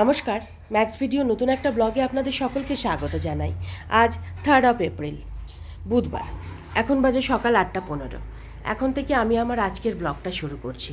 নমস্কার max video নতুন একটা ব্লগে আপনাদের সকলকে স্বাগত জানাই। আজ থার্ড অফ এপ্রিল বুধবার। এখন বাজে সকাল আটটা পনেরো। এখন থেকে আমি আমার আজকের ব্লগটা শুরু করছি।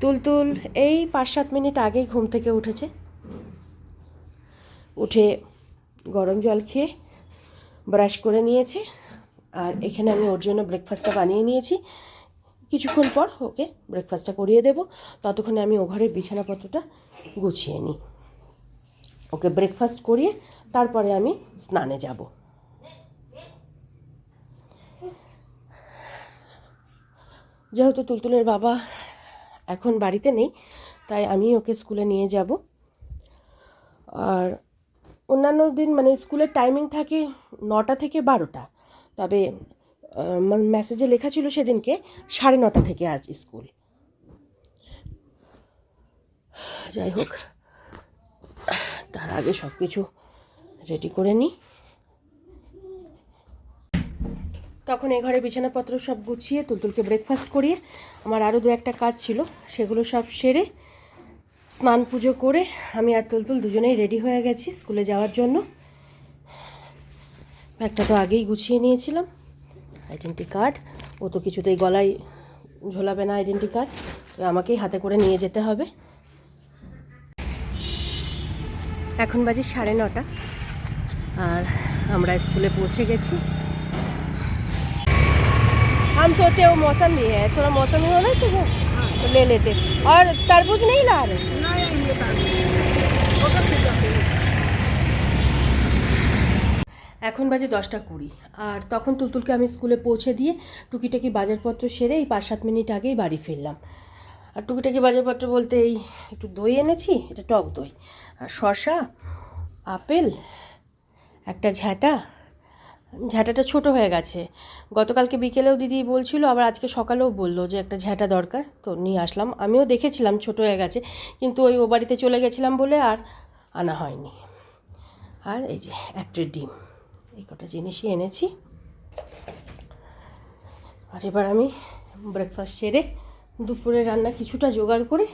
তুলতুল, এই পাঁচ সাত মিনিট আগেই ঘুম থেকে উঠেছে। উঠে গরম জল খেয়ে ব্রাশ করে নিয়েছে। আর এখানে আমি ওর জন্য ব্রেকফাস্টটা বানিয়ে নিয়েছি। কিছুক্ষণ পর ওকে ব্রেকফাস্টটা করিয়ে দেবো। ততক্ষণে আমি ও ঘরের বিছানাপত্রটা গুছিয়ে নিই। ওকে ব্রেকফাস্ট করিয়ে তারপরে আমি স্নানে যাব। যেহেতু তুলতুলের বাবা এখন বাড়িতে নেই, তাই আমি ওকে স্কুলে নিয়ে যাব। আর অন্যান্য দিন মানে স্কুলের টাইমিং থাকে নটা থেকে বারোটা, তবে মেসেজে লেখা ছিল সেদিনকে সাড়ে নটা থেকে আজ স্কুল। যাই হোক। তার আগে সব কিছু রেডি করে নিই তখন এ ঘরে বিছানাপত্র সব গুছিয়ে তুলতুলকে ব্রেকফাস্ট করিয়ে আমার আরও দু একটা কাজ ছিল, সেগুলো সব সেরে স্নান পুজো করে আমি আর তুলতুল দুজনেই রেডি হয়ে গেছি স্কুলে যাওয়ার জন্য। ব্যাগটা তো আগেই গুছিয়ে নিয়েছিলাম। আইডেন্টি কার্ড ও তো কিছুতেই গলায় ঝোলাবে না আইডেন্টি কার্ড তো আমাকেই হাতে করে নিয়ে যেতে হবে। এখন বাজে সাড়ে নটা আর আমরা স্কুলে পৌঁছে গেছি हम सोचे वो मौसम भी है थोड़ा मौसम ही होना सुबह तो ले लेते और तरबूज नहीं ला रहे এখন বাজে দশটা কুড়ি আর তখন তুলতুলকে আমি স্কুলে পৌঁছে দিয়ে টুকিটাকি বাজারপত্র সেরে এই পাঁচ সাত মিনিট আগেই বাড়ি ফিরলাম আর টুকিটাকি বাজারপত্র বলতে এই একটু দই এনেছি, এটা টক দই। আর শসা, আপেল, একটা ঝ্যাঁটা ঝ্যাঁটাটা ছোট হয়ে গেছে। গতকালকে বিকেলেও দিদি বলছিল, আবার আজকে সকালেও বলল যে একটা ঝ্যাঁটা দরকার। তো নিয়ে আসলাম। আমিও দেখেছিলাম ছোট হয়ে গেছে, কিন্তু ওই ও বাড়িতে চলে গেছিলাম বলে আর আনা হয়নি। আর এই যে একটা ডিম, এই কটা জিনিসই এনেছি। আর এবার আমি ব্রেকফাস্ট সেরে দুপুরে রান্না কিছুটা জোগাড় করে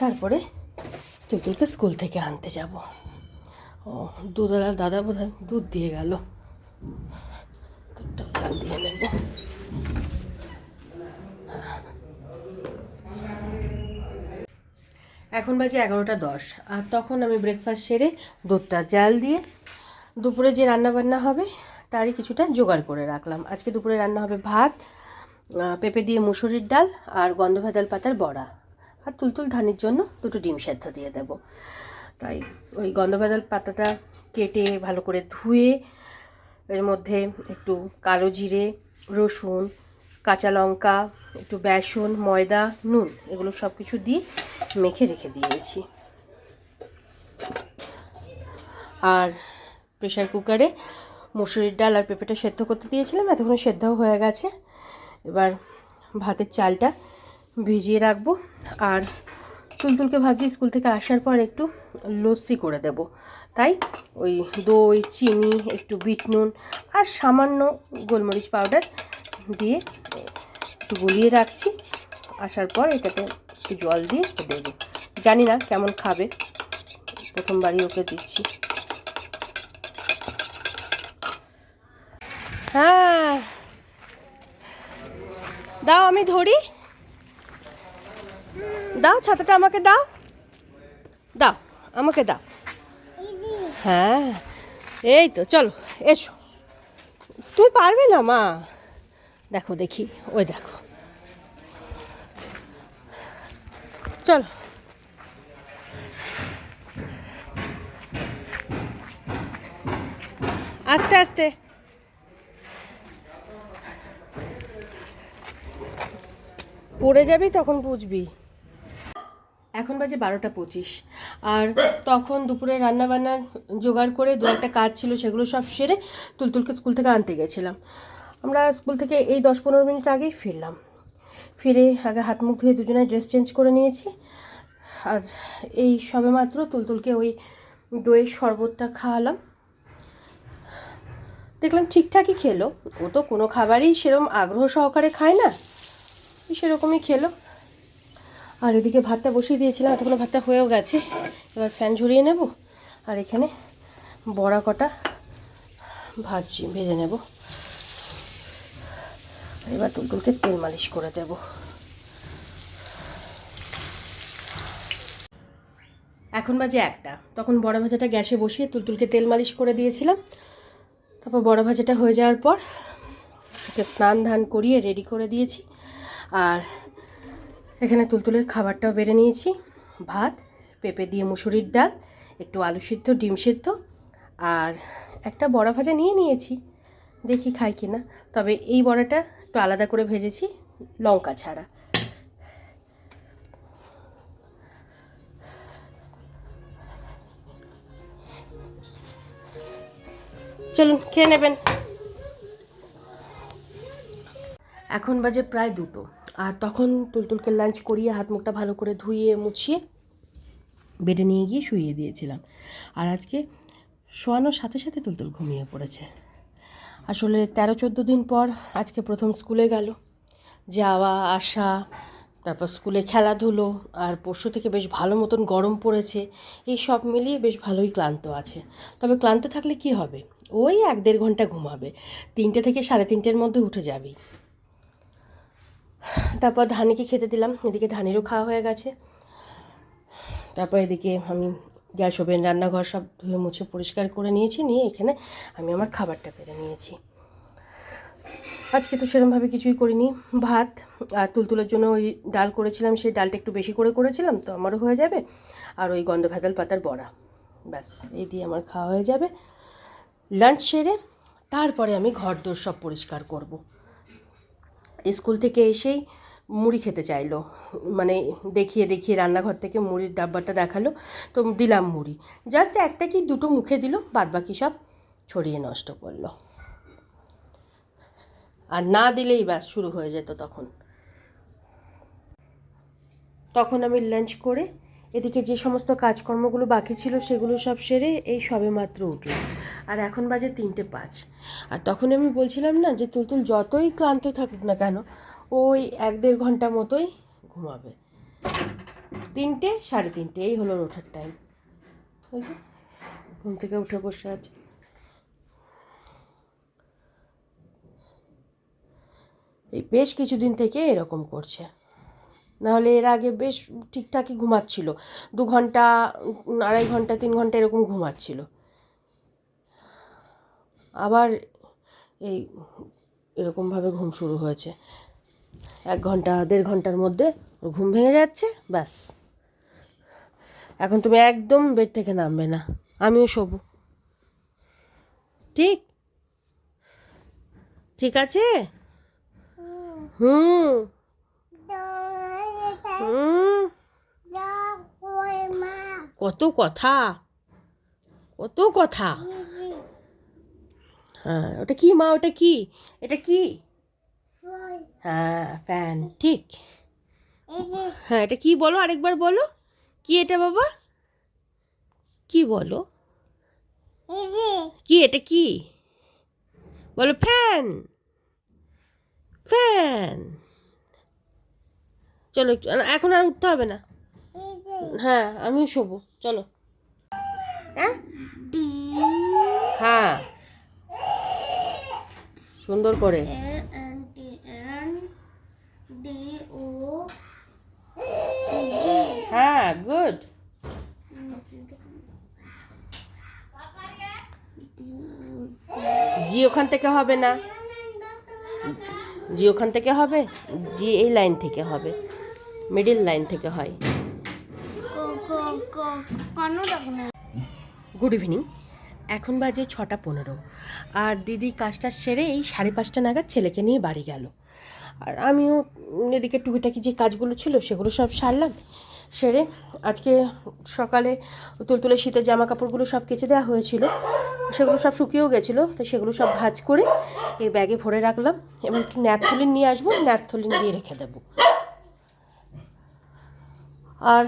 তারপরে তুতুলকে স্কুল থেকে আনতে যাব। ও, দুধওয়ালার দাদা বোধ দুধ দিয়ে গেল। দুধটাও জাল দিয়ে নেব। এখন বাজে এগারোটা দশ, আর তখন আমি ব্রেকফাস্ট সেরে দুধটা জাল দিয়ে দুপুরে যে রান্না বান্না হবে তারই কিছুটা জোগাড় করে রাখলাম। আজকে দুপুরে রান্না হবে ভাত পেঁপে দিয়ে মুসুরির ডাল আর গন্ধ গন্ধভাজাল পাতার বড়া। আর তুলতুল ধানের জন্য দুটো ডিম সেদ্ধ দিয়ে দেব। তাই ওই গন্ধ গন্ধভাজাল পাতাটা কেটে ভালো করে ধুয়ে, এর মধ্যে একটু কালো জিরে, রসুন, কাঁচা লঙ্কা, একটু বেসন, ময়দা, নুন এগুলো সব কিছু দিয়ে মেখে রেখে দিয়েছি। আর প্রেশার কুকারে মুসুরির ডাল আর পেঁপেটা সেদ্ধ করতে দিয়েছিলাম, এতক্ষণ সেদ্ধও হয়ে গেছে। এবার ভাতের চালটা ভিজিয়ে রাখব। আর তুলতুলকে ভাবছি স্কুল থেকে আসার পর একটু লস্যি করে দেব। তাই ওই দই, চিনি, একটু বিট নুন আর সামান্য গোলমরিচ পাউডার দিয়ে একটু গলিয়ে রাখছি। আসার পর এটাতে একটু জল দিয়ে দেবো। জানি না কেমন খাবে। প্রথমবারই ওকে দিচ্ছি। হ্যাঁ দাও, আমি ধরি। দাও, ছাতাটা আমাকে দাও। দাও, আমাকে দাও। হ্যাঁ এই তো, চলো, এসো। তুমি পারবে না, মা? দেখো, দেখি, ওই দেখো। চলো। আস্তে আস্তে। পড়ে যাবি তখন বুঝবি। এখন বাজে বারোটা পঁচিশ। আর তখন দুপুরে রান্না বান্নার জোগাড় করে দু একটা কাজ ছিল সেগুলো সব সেরে তুলতুলকে স্কুল থেকে আনতে গেছিলাম। আমরা স্কুল থেকে এই দশ পনেরো মিনিট আগেই ফিরলাম। ফিরে আগে হাত মুখ ধুয়ে দুজনে ড্রেস চেঞ্জ করে নিয়েছি। আর এই সবে মাত্র তুলতুলকে ওই দইয়ের শরবতটা খাওয়ালাম। দেখলাম ঠিকঠাকই খেলো। ও তো কোনো খাবারই সেরকম আগ্রহ সহকারে খায় না। সেরকমই খেলো। আর এদিকে ভাতটা বসিয়ে দিয়েছিলাম, এতক্ষণ ভাতটা হয়েও গেছে। এবার ফ্যান ঝরিয়ে নেব, আর এখানে বড়া কটা ভাজছি, ভেজে নেব। এবার টুলটুলকে তেল মালিশ করে দেব। এখন বাজে একটা, তখন বড়া ভাজাটা গ্যাসে বসিয়ে তুলতুলকে তেল মালিশ করে দিয়েছিলাম। তারপর বড়া ভাজাটা হয়ে যাওয়ার পর ওকে স্নান ধান করিয়ে রেডি করে দিয়েছি। আর এখানে তুলতুলের খাবারটাও বেড়ে নিয়েছি। ভাত, পেঁপে দিয়ে মুসুরির ডাল, একটু আলু সিদ্ধ, ডিম সিদ্ধ আর একটা বড়া ভাজা নিয়ে নিয়েছি। দেখি খাই কি না। তবে এই বড়াটা একটু আলাদা করে ভেজেছি, লঙ্কা ছাড়া। চলুন, খেয়ে নেবেন। এখন বাজে প্রায় দুটো। আর তখন তুলতুলকে লাঞ্চ করিয়ে হাত মুখটা ভালো করে ধুইয়ে মুছিয়ে বেডে নিয়ে গিয়ে শুইয়ে দিয়েছিলাম। আর আজকে শোয়ানোর সাথে সাথে তুলতুল ঘুমিয়ে পড়েছে। আসলে তেরো, চোদ্দ দিন পর আজকে প্রথম স্কুলে গেল। যাওয়া, আসা, তারপর স্কুলে খেলাধুলো, আর পরশু থেকে বেশ ভালো মতন গরম পড়েছে, এই সব মিলিয়ে বেশ ভালোই ক্লান্ত আছে। তবে ক্লান্ত থাকলে কি হবে? ওই এক দেড় ঘণ্টা ঘুমাবে। তিনটে থেকে সাড়ে তিনটের মধ্যে উঠে যাবেই। তারপর ধানিকে খেতে দিলাম, এদিকে ধানেরও খাওয়া হয়ে গেছে। তারপর এদিকে আমি গ্যাস ওভেন, রান্নাঘর সব ধুয়ে মুছে পরিষ্কার করে নিয়েছি, নিয়ে এখানে আমি আমার খাবারটা পেরে নিয়েছি। আজকে তো সেরকমভাবে কিছুই করিনি। ভাত আর তুলতুলের জন্য ওই ডাল করেছিলাম, সেই ডালটা একটু বেশি করে করেছিলাম, তো আমারও হয়ে যাবে। আর ওই গন্ধ ভেজাল পাতার বড়া, ব্যাস, এই দিয়ে আমার খাওয়া হয়ে যাবে। লাঞ্চ সেরে তারপরে আমি ঘর দোর সব পরিষ্কার করব। স্কুল থেকে এসেই মুড়ি খেতে চাইলো। মানে দেখিয়ে দেখিয়ে রান্নাঘর থেকে মুড়ির ডাব্বাটা দেখাল। তো দিলাম মুড়ি। জাস্ট একটা কি দুটো মুখে দিল বাদ বাকি সব ছড়িয়ে নষ্ট করল। আর না দিলেই ব্যাস শুরু হয়ে যেত তখন। তখন আমি লাঞ্চ করে এদিকে যে সমস্ত কাজকর্মগুলো বাকি ছিল সেগুলো সব সেরে এই সবে মাত্র উঠলাম আর এখন বাজে তিনটে পাঁচ। আর তখন আমি বলছিলাম না যে তুলতুল যতই ক্লান্ত থাকুক না কেন ওই এক দেড় ঘণ্টা মতোই ঘুমাবে। তিনটে, সাড়ে তিনটে, এই হলো ওঠার টাইম বলছে, ঘুম থেকে উঠে বসে আছে। এই বেশ কিছুদিন থেকে এরকম করছে। নাহলে এর আগে বেশ ঠিকঠাকই ঘুমাচ্ছিল। দু ঘণ্টা আড়াই ঘণ্টা তিন ঘণ্টা এরকম ঘুমাচ্ছিল। আবার এই এরকমভাবে ঘুম শুরু হয়েছে। এক ঘণ্টা দেড় ঘণ্টার মধ্যে ওর ঘুম ভেঙে যাচ্ছে ব্যাস। এখন তুমি একদম বেড থেকে নামবে না। আমিও শোবো। ঠিক? ঠিক আছে? হুম। কত কথা। কত কথা। হ্যাঁ ওটা কি মা? ওটা কি? এটা কি? হ্যাঁ ফ্যান ঠিক। হ্যাঁ এটা কি বলো? আরেকবার বলো। কি এটা বাবা? কি বলো? কি এটা কি? বলো ফ্যান ফ্যান চলো একটু এখন আর উঠতে হবে না। হ্যাঁ আমিও শোবো চলো। হ্যাঁ? হ্যাঁ। সুন্দর করে। হ্যাঁ গুড। জি ওখান থেকে হবে না। জি ওখান থেকে হবে। জি এই লাইন থেকে হবে। মিডিল লাইন থেকে হয়। Good evening. এখন বাজে ছটা পনেরো। আর দিদি কাজটা সেরে এই সাড়ে পাঁচটা নাগাদ ছেলেকে নিয়ে বাড়ি গেল। আর আমিও এদিকে টুকিটাকি যে কাজগুলো ছিল সেগুলো সব সারলাম। সেরে আজকে সকালে তুলতুলে শীতের জামা কাপড়গুলো সব কেচে দেওয়া হয়েছিল। সেগুলো সব শুকিয়েও গেছিল, তো সেগুলো সব ভাজ করে এই ব্যাগে ভরে রাখলাম। এবং ন্যাপথলিন নিয়ে আসব ন্যাপথলিন দিয়ে রেখে দেবো। আর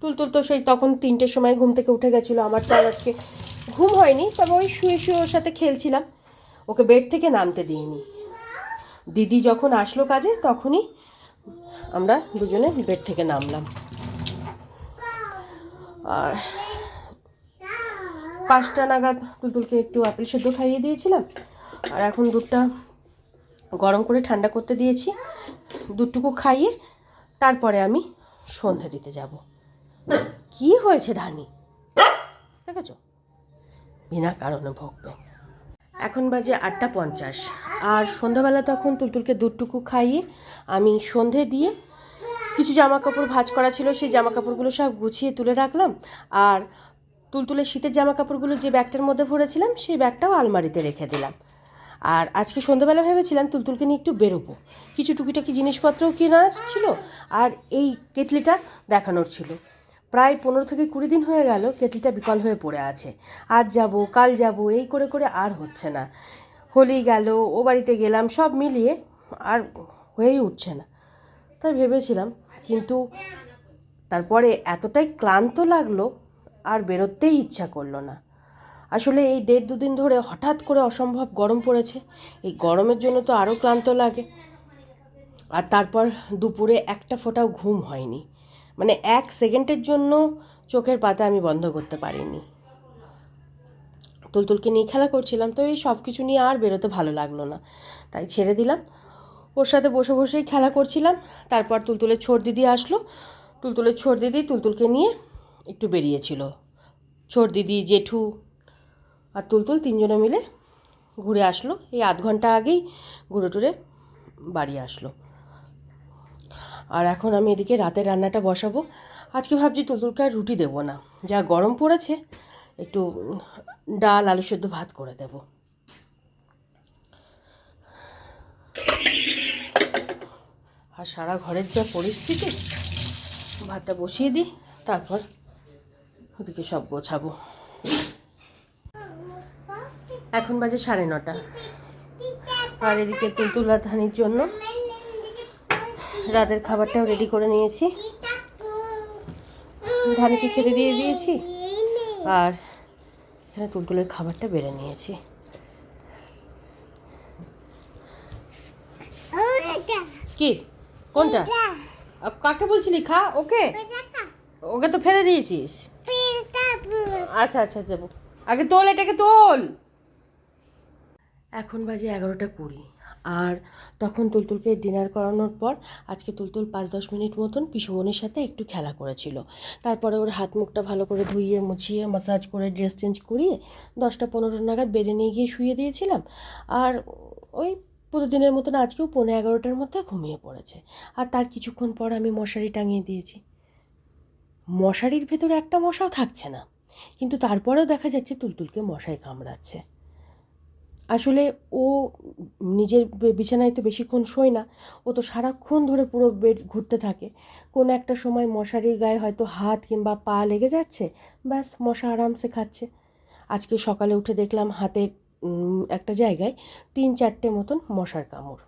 তুলতুল তো সেই তখন তিনটের সময় ঘুম থেকে উঠে গেছিল, আমার তো আজকে ঘুম হয়নি, তবে ওই শুয়ে শুয়ে ওর সাথে খেলছিলাম। ওকে বেড থেকে নামতে দিইনি। দিদি যখন আসলো কাজে, তখনই আমরা দুজনে বেড থেকে নামলাম। আর পাঁচটা নাগাদ তুলতুলকে একটু আপেল সেদ্ধ খাইয়ে দিয়েছিলাম, আর এখন দুধটা গরম করে ঠান্ডা করতে দিয়েছি। দুধটুকু খাইয়ে তারপরে আমি সন্ধে দিতে যাব। কি হয়েছে ধানি? দেখেছ? বিনা কারণে ভোগবে। এখন বাজে আটটা পঞ্চাশ। আর সন্ধ্যাবেলা তখন তুলতুলকে দুধটুকু খাইয়ে আমি সন্ধে দিয়ে কিছু জামা কাপড় ভাঁজ করা ছিল, সেই জামা কাপড়গুলো সব গুছিয়ে তুলে রাখলাম। আর তুলতুলের শীতের জামা কাপড়গুলো যে ব্যাগটার মধ্যে ভরেছিলাম, সেই ব্যাগটাও আলমারিতে রেখে দিলাম। আর আজকে সন্ধ্যাবেলা ভেবেছিলাম তুলতুলকে নিয়ে একটু বেরোবো। কিছু টুকিটাকি জিনিসপত্রও কেনা ছিল আর এই কেটলিটা দেখানোর ছিল। প্রায় পনেরো থেকে কুড়ি দিন হয়ে গেল কেটলিটা বিকল হয়ে পড়ে আছে। আজ যাব, কাল যাব, এই করে করে আর হচ্ছে না। হোলি গেল, ও বাড়িতে গেলাম, সব মিলিয়ে আর হয়েই উঠছে না। তাই ভেবেছিলাম, কিন্তু তারপরে এতটাই ক্লান্ত লাগল আর বেরোতেই ইচ্ছা করল না। আসলে এই দেড় দুদিন ধরে হঠাৎ করে অসম্ভব গরম পড়েছে। এই গরমের জন্য তো আরও ক্লান্ত লাগে। আর তারপর দুপুরে একটা ফোঁটাও ঘুম হয়নি। মানে এক সেকেন্ডের জন্য চোখের পাতা আমি বন্ধ করতে পারিনি। তুলতুলকে নিয়ে খেলা করছিলাম, তো এই সব কিছু নিয়ে আর বেরোতে ভালো লাগল না। তাই ছেড়ে দিলাম। ওর সাথে বসে বসেই খেলা করছিলাম। তারপর তুলতুলের ছোট দিদি আসলো। তুলতুলের ছোট দিদি তুলতুলকে নিয়ে একটু বেরিয়েছিল। ছোট দিদি, জেঠু আর তুলতুল তিনজনে মিলে ঘুরে আসলো। এই আধ ঘণ্টা আগেই ঘুরে টুরে বাড়ি আসলো। আর এখন আমি এদিকে রাতের রান্নাটা বসাবো। আজকে ভাবছি তুলতুলকে আর রুটি দেবো না। যা গরম পড়েছে, একটু ডাল, আলু সেদ্ধ ভাত করে দেবো। আর সারা ঘরের যা পরিস্থিতি, ভাতটা বসিয়ে দিই, তারপর ওদিকে সব গোছাবো। এখন বাজে সাড়ে নটা। আর এদিকে তুলতুলা ধানির জন্য রাতের খাবারটাও রেডি করে নিয়েছি। ধানিকে খেতে দিয়ে দিয়েছি? আর এখানে তুলতুলের খাবারটা বেড়ে নিয়েছি। কি? কোনটা? কাকে বলছিলি? খা, ওকে? ওকে তো ফেলে দিয়েছিস? আচ্ছা আচ্ছা যাব আগে তোল এটাকে, তোল! এখন বাজে এগারোটা কুড়ি। আর তখন তুলতুলকে ডিনার করানোর পর আজকে তুলতুল পাঁচ দশ মিনিট মতন পিসুমনির সাথে একটু খেলা করেছিল। তারপরে ওর হাত মুখটা ভালো করে ধুইয়ে, মুছিয়ে মাসাজ করে ড্রেস চেঞ্জ করিয়ে দশটা পনেরো নাগাদ বেডে নিয়ে গিয়ে শুয়ে দিয়েছিলাম। আর ওই প্রতিদিনের মতন আজকেও পনেরো এগারোটার মধ্যে ঘুমিয়ে পড়েছে। আর তার কিছুক্ষণ পর আমি মশারি টাঙিয়ে দিয়েছি। মশারির ভেতরে একটা মশাও থাকছে না। কিন্তু তারপরেও দেখা যাচ্ছে তুলতুলকে মশাই কামড়াচ্ছে। আসলে ও নিজের বিছানায় তো বেশিক্ষণ শোয় না ও তো সারাক্ষণ ধরে পুরো বেড ঘুরতে থাকে। কোনো একটা সময় মশারির গায়ে হয়তো হাত কিংবা পা লেগে যাচ্ছে ব্যাস মশা আরামসে খাচ্ছে। আজকে সকালে উঠে দেখলাম হাতে উম, একটা জায়গায় তিন চারটে মতন মশার কামড়।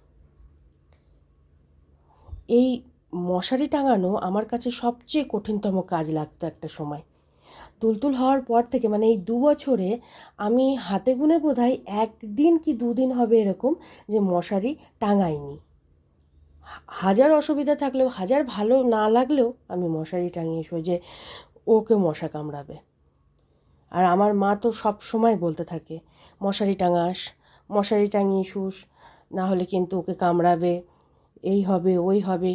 এই মশারি টাঙানো আমার কাছে সবচেয়ে কঠিনতম কাজ লাগতো একটা সময়। তুলতুল হওয়ার পর থেকে মানে এই দু বছরে আমি হাতে গুনে বোধ হয় একদিন কি দুদিন হবে এরকম যে মশারি টাঙাইনি। হাজার অসুবিধা থাকলেও, হাজার ভালো না লাগলেও আমি মশারি টাঙিয়ে শুই যে ওকে মশা কামড়াবে। আর আমার মা তো সব সময় বলতে থাকে, মশারি টাঙাস, মশারি টাঙিয়ে শুস, না হলে কিন্তু ওকে কামড়াবে, এই হবে, ওই হবে।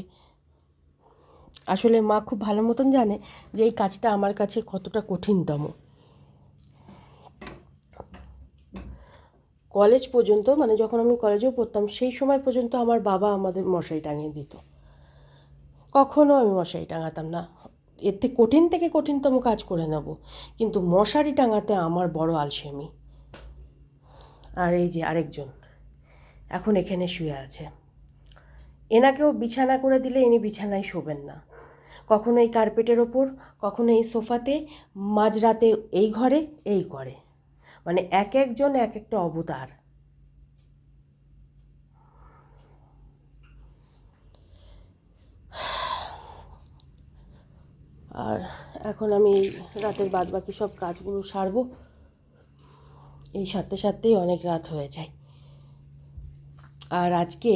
আসলে মা খুব ভালো মতন জানে যে এই কাজটা আমার কাছে কতটা কঠিনতম। কলেজ পর্যন্ত মানে যখন আমি কলেজেও পড়তাম, সেই সময় পর্যন্ত আমার বাবা আমাদের মশারি টাঙিয়ে দিত। কখনো আমি মশারি টাঙাতাম না। এর থেকে কঠিন থেকে কঠিনতম কাজ করে নেব। কিন্তু মশারি টাঙাতে আমার বড় আলসেমি। আর এই যে আরেকজন, এখন এখানে শুয়ে আছে। এনাকেও বিছানা করে দিলে ইনি বিছানায় শোবেন না। কখনো এই কার্পেটের ওপর, কখনো এই সোফাতে, মাঝরাতে এই ঘরে, এই করে মানে এক একজন এক একটা অবতার। আর এখন আমি রাতের বাদ বাকি সব কাজগুলো সারবো। এই সারতে সারতেই অনেক রাত হয়ে যায়। আর আজকে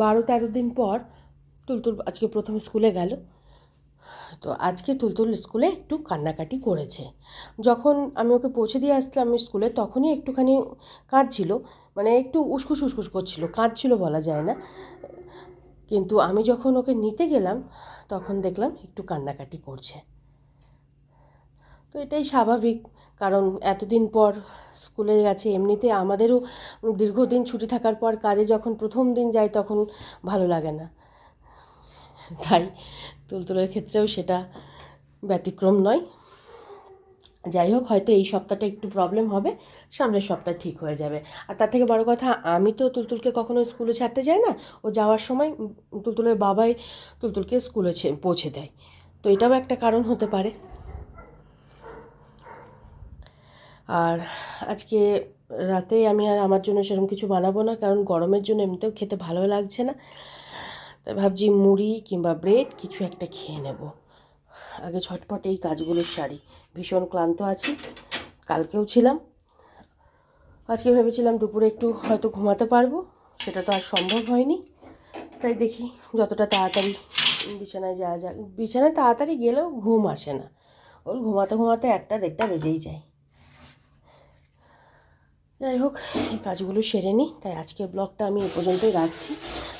বারো তেরো দিন পর তুলতুল আজকে প্রথম স্কুলে গেল। তো আজকে তুলতুল স্কুলে একটু কান্নাকাটি করেছে। যখন আমি ওকে পৌঁছে দিয়ে আসলাম স্কুলে, তখনই একটুখানি কাঁদছিল মানে একটু উসকুস উসকুস করছিল, কাঁদছিল বলা যায় না। কিন্তু আমি যখন ওকে নিতে গেলাম, তখন দেখলাম একটু কান্নাকাটি করছে। তো এটাই স্বাভাবিক, কারণ এতদিন পর স্কুলে গেছে, এমনিতে আমাদেরও দীর্ঘদিন ছুটি থাকার পর কাজে যখন প্রথম দিন যাই, তখন ভালো লাগে না। তাই তুলতুলের ক্ষেত্রেও সেটা ব্যতিক্রম নয়। যাই হোক, হয়তো এই সপ্তাহটা একটু প্রবলেম হবে, সামনের সপ্তাহ ঠিক হয়ে যাবে। আর তার থেকে বড় কথা, আমি তো তুলতুলকে কখনো স্কুলে ছাড়তে যাই না। ও যাওয়ার সময় তুলতুলের বাবাই তুলতুলকে স্কুলে পৌঁছে দেয়। তো এটাও একটা কারণ হতে পারে। আর আজকে রাতে আমি আর আমার জন্য সেরকম কিছু বানাবো না, কারণ গরমের জন্য এমনিতেও খেতে ভালো লাগছে না। তাই ভাবছি মুড়ি কিংবা ব্রেড কিছু একটা খেয়ে নেব। আগে ঝটপট এই কাজগুলো সারি। ভীষণ ক্লান্ত আছি, কালকেও ছিলাম। আজকে ভেবেছিলাম দুপুরে একটু হয়তো ঘুমাতে পারব, সেটা তো আর সম্ভব হয়নি। তাই দেখি যতটা তাড়াতাড়ি বিছানায় যাওয়া যায় বিছানায় তাড়াতাড়ি গেলেও ঘুম আসে না। ওই ঘুমাতে ঘুমাতে একটা দেড়টা বেজেই যায়। যাই হোক, এই কাজগুলো সেরে নিই তাই আজকের ব্লগটা আমি এ পর্যন্তই রাখছি।